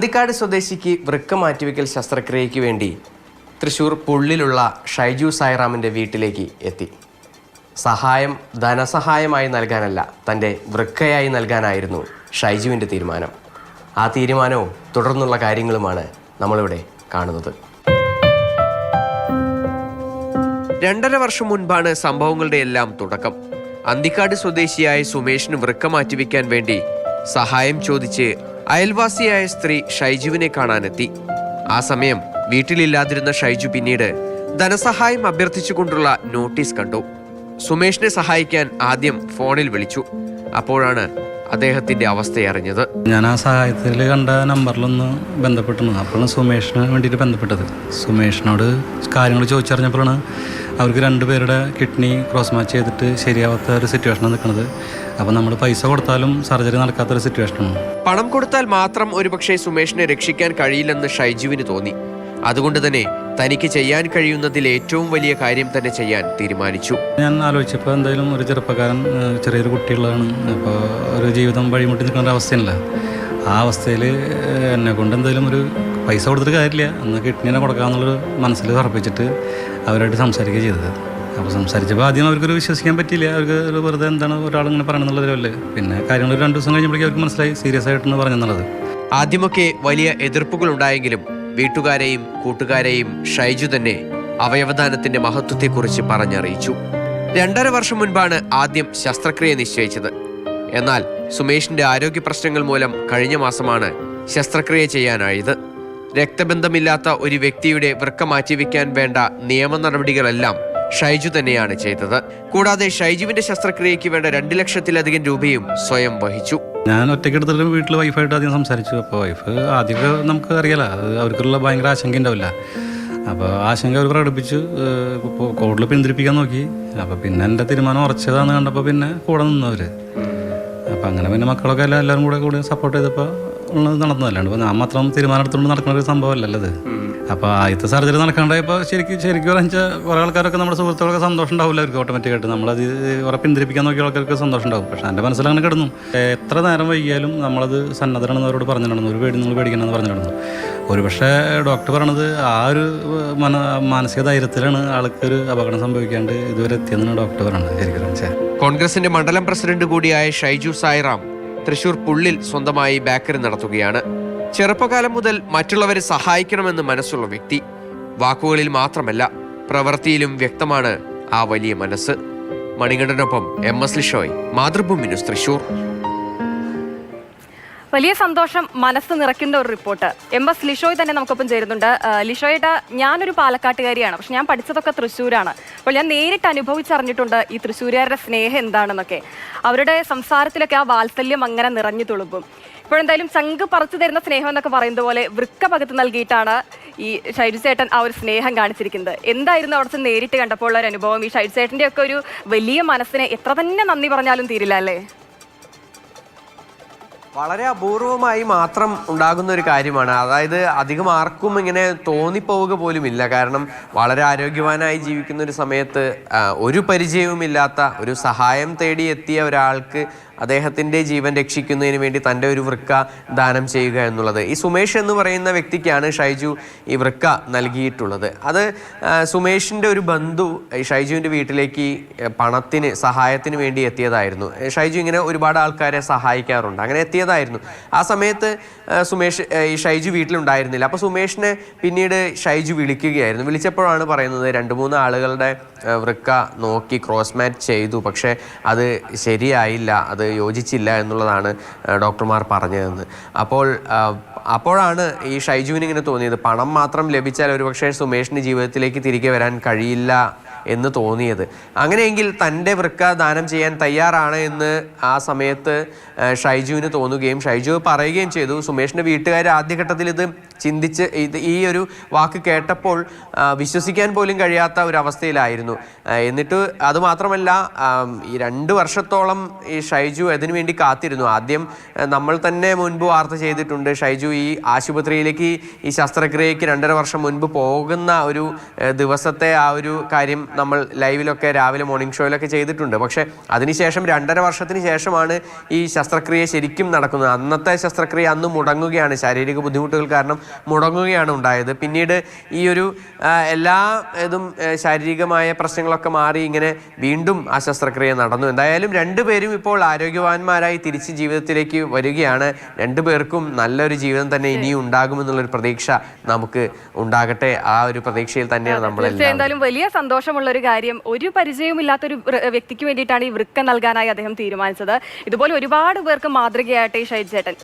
അന്തിക്കാട് സ്വദേശിക്ക് വൃക്ക മാറ്റിവെക്കൽ ശസ്ത്രക്രിയയ്ക്ക് വേണ്ടി തൃശൂർ പുള്ളിലുള്ള ഷൈജു സായിറാമിന്റെ വീട്ടിലേക്ക് എത്തി. സഹായം ധനസഹായമായി നൽകാനല്ല തന്റെ വൃക്കയായി നൽകാനായിരുന്നു ഷൈജുവിന്റെ തീരുമാനം. ആ തീരുമാനവും തുടർന്നുള്ള കാര്യങ്ങളുമാണ് നമ്മളിവിടെ കാണുന്നത്. രണ്ടര വർഷം മുൻപാണ് സംഭവങ്ങളുടെ എല്ലാം തുടക്കം. അന്തിക്കാട് സ്വദേശിയായ സുമേഷിന് വൃക്ക മാറ്റിവെക്കാൻ വേണ്ടി സഹായം ചോദിച്ച് അയൽവാസിയായ സ്ത്രീ ഷൈജുവിനെ കാണാനെത്തി. ആ സമയം വീട്ടിലില്ലാതിരുന്ന ഷൈജു പിന്നീട് ധനസഹായം അഭ്യർത്ഥിച്ചുകൊണ്ടുള്ള നോട്ടീസ് കണ്ടു. സുമേഷിനെ സഹായിക്കാൻ ആദ്യം ഫോണിൽ വിളിച്ചു. അപ്പോഴാണ് അദ്ദേഹത്തിന്റെ അവസ്ഥയറിഞ്ഞത് ഞാൻ ആ സഹായത്തിൽ കണ്ട നമ്പറിലൊന്ന് ബന്ധപ്പെട്ടിരുന്നു. അപ്പോഴാണ് സുമേഷിന് വേണ്ടിയിട്ട് ബന്ധപ്പെട്ടത്. സുമേഷിനോട് കാര്യങ്ങൾ ചോദിച്ചറിഞ്ഞപ്പോഴാണ് അവർക്ക് രണ്ടുപേരുടെ കിഡ്നി ക്രോസ് മാച്ച് ചെയ്തിട്ട് ശരിയാവാത്ത ഒരു സിറ്റുവേഷനാണ് നിൽക്കുന്നത്. അപ്പോൾ നമ്മൾ പൈസ കൊടുത്താലും സർജറി നടക്കാത്തൊരു സിറ്റുവേഷനാണ് പണം കൊടുത്താൽ മാത്രം ഒരുപക്ഷെ സുമേഷിനെ രക്ഷിക്കാൻ കഴിയില്ലെന്ന് ഷൈജുവിന് തോന്നി. അതുകൊണ്ട് തന്നെ തനിക്ക് ചെയ്യാൻ കഴിയുന്നതിൽ ഏറ്റവും വലിയ കാര്യം തന്നെ ചെയ്യാൻ തീരുമാനിച്ചു. ഞാൻ ആലോചിച്ചപ്പോൾ എന്തായാലും ഒരു ചെറുപ്പക്കാരൻ ചെറിയൊരു കുട്ടികളാണ് അപ്പോൾ ഒരു ജീവിതം വഴിമുട്ടി നിൽക്കുന്ന അവസ്ഥയല്ല. ആ അവസ്ഥയിൽ എന്നെ കൊണ്ട് എന്തായാലും ഒരു പൈസ കൊടുത്തിട്ട് കാര്യമില്ല. അന്ന് കിഡ്നിനെ കൊടുക്കാമെന്നുള്ളൊരു മനസ്സിൽ ഉറപ്പിച്ചിട്ട് അവരായിട്ട് സംസാരിക്കുക ചെയ്തത്. അപ്പോൾ സംസാരിച്ചപ്പോൾ ആദ്യം അവർക്കൊരു വിശ്വസിക്കാൻ പറ്റിയില്ല. അവർക്ക് ഒരു വെറുതെ എന്താണ് ഒരാളിങ്ങനെ പറയണമെന്നുള്ളതിലല്ലേ പിന്നെ കാര്യങ്ങൾ രണ്ട് ദിവസം കഴിഞ്ഞപ്പോഴേക്കും അവർക്ക് മനസ്സിലായി സീരിയസ് ആയിട്ടെന്ന് പറഞ്ഞെന്നുള്ളത്. ആദ്യമൊക്കെ വലിയ എതിർപ്പുകൾ ഉണ്ടായെങ്കിലും വീട്ടുകാരെയും കൂട്ടുകാരെയും ഷൈജു തന്നെ അവയവദാനത്തിന്റെ മഹത്വത്തെക്കുറിച്ച് പറഞ്ഞറിയിച്ചു. രണ്ടര വർഷം മുൻപാണ് ആദ്യം ശസ്ത്രക്രിയ നിശ്ചയിച്ചത്. എന്നാൽ സുമേഷിന്റെ ആരോഗ്യ പ്രശ്നങ്ങൾ മൂലം കഴിഞ്ഞ മാസമാണ് ശസ്ത്രക്രിയ ചെയ്യാനായത്. രക്തബന്ധമില്ലാത്ത ഒരു വ്യക്തിയുടെ വൃക്ക മാറ്റിവെക്കാൻ വേണ്ട നിയമ നടപടികളെല്ലാം ഷൈജു തന്നെയാണ് ചെയ്തത്. കൂടാതെ ഷൈജുവിന്റെ ശസ്ത്രക്രിയയ്ക്ക് വേണ്ട രണ്ട് ലക്ഷത്തിലധികം രൂപയും സ്വയം വഹിച്ചു. ഞാൻ ഒറ്റയ്ക്ക് എടുത്തിട്ട് വീട്ടിൽ വൈഫായിട്ട് ആദ്യം സംസാരിച്ചു. അപ്പോൾ വൈഫ് ആദ്യമൊക്കെ നമുക്ക് അറിയാലോ അത് അവർക്കുള്ള ഭയങ്കര ആശങ്ക ഉണ്ടാവില്ല. അപ്പോൾ ആശങ്ക അവർ പ്രകടിപ്പിച്ചു. ഇപ്പോൾ കോവിഡിൽ പിന്തിരിപ്പിക്കാൻ നോക്കി. അപ്പോൾ പിന്നെ എന്റെ തീരുമാനം ഉറച്ചതാണെന്ന് കണ്ടപ്പോൾ പിന്നെ കൂടെ നിന്നവർ അപ്പോൾ അങ്ങനെ പിന്നെ മക്കളൊക്കെ എല്ലാം എല്ലാവരും കൂടെ കൂടി സപ്പോർട്ട് ചെയ്തപ്പോൾ ഉള്ളത് നടന്നതല്ലാണ്ട് ഇപ്പോൾ ഞാൻ മാത്രം തീരുമാനം എടുത്തുകൊണ്ട് നടക്കുന്ന ഒരു സംഭവമല്ലല്ലോ അത് അപ്പോൾ ആദ്യത്തെ സർജറി നടക്കാണ്ടായപ്പോൾ ശരിക്കും ശരിക്കും പറഞ്ഞാൽ കുറേ ആൾക്കാരൊക്കെ നമ്മുടെ സുഹൃത്തുക്കളൊക്കെ സന്തോഷം ഉണ്ടാവില്ല അവർക്ക് ഓട്ടോമാറ്റിക്കായിട്ട് നമ്മളത് ഉറ പിന്തിരിപ്പിക്കാൻ നോക്കിയ ആൾക്കാർക്ക് സന്തോഷം ഉണ്ടാവും. പക്ഷേ എന്റെ മനസ്സിൽ അങ്ങനെ കിടന്നു. എത്ര നേരം വൈകിയാലും നമ്മളത് സന്നദ്ധരാണെന്ന് അവരോട് പറഞ്ഞു നടന്നു ഒരു പേടി നിങ്ങൾ പേടിക്കണമെന്ന് പറഞ്ഞു നടന്നു ഒരു പക്ഷേ ഡോക്ടർ പറഞ്ഞത് ആ ഒരു മന മാനസിക ധൈര്യത്തിലാണ് ആൾക്കൊരു അപകടം സംഭവിക്കാണ്ട് ഇതുവരെ എത്തിയെന്നാണ് ഡോക്ടർ പറയണത്. ശരിക്കും കോൺഗ്രസിന്റെ മണ്ഡലം പ്രസിഡന്റ് കൂടിയായ ഷൈജു സായിറാം തൃശൂർ പുള്ളിൽ സ്വന്തമായി ബേക്കറി നടത്തുകയാണ്. ചെറുപ്പകാലം മുതൽ മറ്റുള്ളവരെ സഹായിക്കണമെന്ന് മനസ്സുള്ള വ്യക്തി വാക്കുകളിൽ മാത്രമല്ല പ്രവൃത്തിയിലും വ്യക്തമാണ് ആ വലിയ മനസ്സ്. മണികണ്ഠനൊപ്പം M S Lishoy Mathrubhumi news Thrissur. വലിയ സന്തോഷം മനസ്സ് നിറയ്ക്കുന്ന ഒരു റിപ്പോർട്ട്. എം എസ് ലിഷോയ് തന്നെ നമുക്കൊപ്പം ചേരുന്നുണ്ട്. ലിഷോയേട്ട ലിഷോയുടെ ഞാനൊരു പാലക്കാട്ടുകാരിയാണ്. പക്ഷെ ഞാൻ പഠിച്ചതൊക്കെ തൃശ്ശൂരാണ്. അപ്പോൾ ഞാൻ നേരിട്ട് അനുഭവിച്ചറിഞ്ഞിട്ടുണ്ട് ഈ തൃശ്ശൂരുകാരുടെ സ്നേഹം എന്താണെന്നൊക്കെ. അവരുടെ സംസാരത്തിലൊക്കെ ആ വാത്സല്യം അങ്ങനെ നിറഞ്ഞു തുളുമ്പും. ഇപ്പോഴെന്തായാലും ചങ്ക് പറിച്ചു തരുന്ന സ്നേഹം എന്നൊക്കെ പറയുന്നത് പോലെ വൃക്ക പകത്ത് നൽകിയിട്ടാണ് ഈ ഷൈജു ചേട്ടൻ ആ ഒരു സ്നേഹം കാണിച്ചിരിക്കുന്നത്. എന്തായിരുന്നു അവിടെ നേരിട്ട് കണ്ടപ്പോൾ ഉള്ള ഒരു അനുഭവം? ഈ ഷൈജു ചേട്ടന്റെ ഒക്കെ ഒരു വലിയ മനസ്സിനെ എത്ര തന്നെ നന്ദി പറഞ്ഞാലും തീരില്ല അല്ലേ? വളരെ അപൂർവമായി മാത്രം ഉണ്ടാകുന്ന ഒരു കാര്യമാണ്. അതായത് അധികം ആർക്കും ഇങ്ങനെ തോന്നിപ്പോവുക പോലുമില്ല കാരണം വളരെ ആരോഗ്യവാനായി ജീവിക്കുന്ന ഒരു സമയത്ത് ഒരു പരിചയവുമില്ലാത്ത ഒരു സഹായം തേടി എത്തിയ ഒരാൾക്ക് അദ്ദേഹത്തിന്റെ ജീവൻ രക്ഷിക്കുന്നതിന് വേണ്ടി തന്റെ ഒരു വൃക്ക ദാനം ചെയ്യുക എന്നുള്ളത്. ഈ സുമേഷ് എന്ന് പറയുന്ന വ്യക്തിക്കാണ് ഷൈജു ഈ വൃക്ക നൽകിയിട്ടുള്ളത്. അത് സുമേഷിന്റെ ഒരു ബന്ധു ഷൈജുവിന്റെ വീട്ടിലേക്ക് പണത്തിന് സഹായത്തിന് വേണ്ടി എത്തിയതായിരുന്നു. ഷൈജു ഇങ്ങനെ ഒരുപാട് ആൾക്കാരെ സഹായിക്കാറുണ്ട്. അങ്ങനെ എത്തിയതായിരുന്നു. ആ സമയത്ത് സുമേഷ് ഈ ഷൈജു വീട്ടിലുണ്ടായിരുന്നില്ല. അപ്പോൾ സുമേഷിനെ പിന്നീട് ഷൈജു വിളിക്കുകയായിരുന്നു. വിളിച്ചപ്പോഴാണ് പറയുന്നത് രണ്ട് മൂന്ന് ആളുകളുടെ വൃക്ക നോക്കി ക്രോസ് ചെയ്തു. പക്ഷേ അത് ശരിയായില്ല. അത് യോജിച്ചില്ല എന്നുള്ളതാണ് ഡോക്ടർമാർ പറഞ്ഞതെന്ന്. അപ്പോൾ അപ്പോഴാണ് ഈ ഷൈജുവിന് ഇങ്ങനെ തോന്നിയത്. പണം മാത്രം ലഭിച്ചാൽ ഒരുപക്ഷെ സുമേഷിന് ജീവിതത്തിലേക്ക് തിരികെ വരാൻ കഴിയില്ല എന്ന് തോന്നിയത്. അങ്ങനെയെങ്കിൽ തന്റെ വൃക്ക ദാനം ചെയ്യാൻ തയ്യാറാണ് എന്ന് ആ സമയത്ത് ഷൈജുവിന് തോന്നുകയും ഷൈജു പറയുകയും ചെയ്തു. സുമേഷിന്റെ വീട്ടുകാർ ആദ്യഘട്ടത്തിൽ ഇത് ചിന്തിച്ച് ഇത് ഈ ഒരു വാക്ക് കേട്ടപ്പോൾ വിശ്വസിക്കാൻ പോലും കഴിയാത്ത ഒരു അവസ്ഥയിലായിരുന്നു. എന്നിട്ട് അതുമാത്രമല്ല ഈ രണ്ട് വർഷത്തോളം ഈ ഷൈജു അതിനുവേണ്ടി കാത്തിരുന്നു. ആദ്യം നമ്മൾ തന്നെ മുൻപ് വാർത്ത ചെയ്തിട്ടുണ്ട് ഷൈജു ഈ ആശുപത്രിയിലേക്ക് ഈ ശസ്ത്രക്രിയയ്ക്ക് രണ്ടര വർഷം മുൻപ് പോകുന്ന ഒരു ദിവസത്തെ ആ ഒരു കാര്യം നമ്മൾ ലൈവിലൊക്കെ രാവിലെ മോർണിംഗ് ഷോയിലൊക്കെ ചെയ്തിട്ടുണ്ട്. പക്ഷേ അതിനുശേഷം രണ്ടര വർഷത്തിന് ശേഷമാണ് ഈ ശസ്ത്രക്രിയ ശരിക്കും നടക്കുന്നത്. അന്നത്തെ ശസ്ത്രക്രിയ അന്ന് മുടങ്ങുകയാണ്. ശാരീരിക ബുദ്ധിമുട്ടുകൾ കാരണം മുടങ്ങുകയാണ് ഉണ്ടായത്. പിന്നീട് ഈ ഒരു എല്ലാ ഇതും ശാരീരികമായ പ്രശ്നങ്ങളൊക്കെ മാറി ഇങ്ങനെ വീണ്ടും ആ ശസ്ത്രക്രിയ നടന്നു. എന്തായാലും രണ്ടുപേരും ഇപ്പോൾ ആരോഗ്യവാന്മാരായി തിരിച്ച് ജീവിതത്തിലേക്ക് വരികയാണ്. രണ്ടുപേർക്കും നല്ലൊരു ജീവിതം തന്നെ ഇനിയും ഉണ്ടാകുമെന്നുള്ളൊരു പ്രതീക്ഷ നമുക്ക് ഉണ്ടാകട്ടെ. ആ ഒരു പ്രതീക്ഷയിൽ തന്നെയാണ് നമ്മൾ എന്തായാലും വലിയ സന്തോഷമുള്ള ഒരു കാര്യം ഒരു പരിചയവുമില്ലാത്ത ഒരു വ്യക്തിക്ക് വേണ്ടിയിട്ടാണ് ഈ വൃക്ക നൽകാനായി അദ്ദേഹം തീരുമാനിച്ചത്. ഇതുപോലെ ഒരുപാട് പേർക്ക് മാതൃകയായിട്ട് ഈ ഷൈജ് ചേട്ടൻ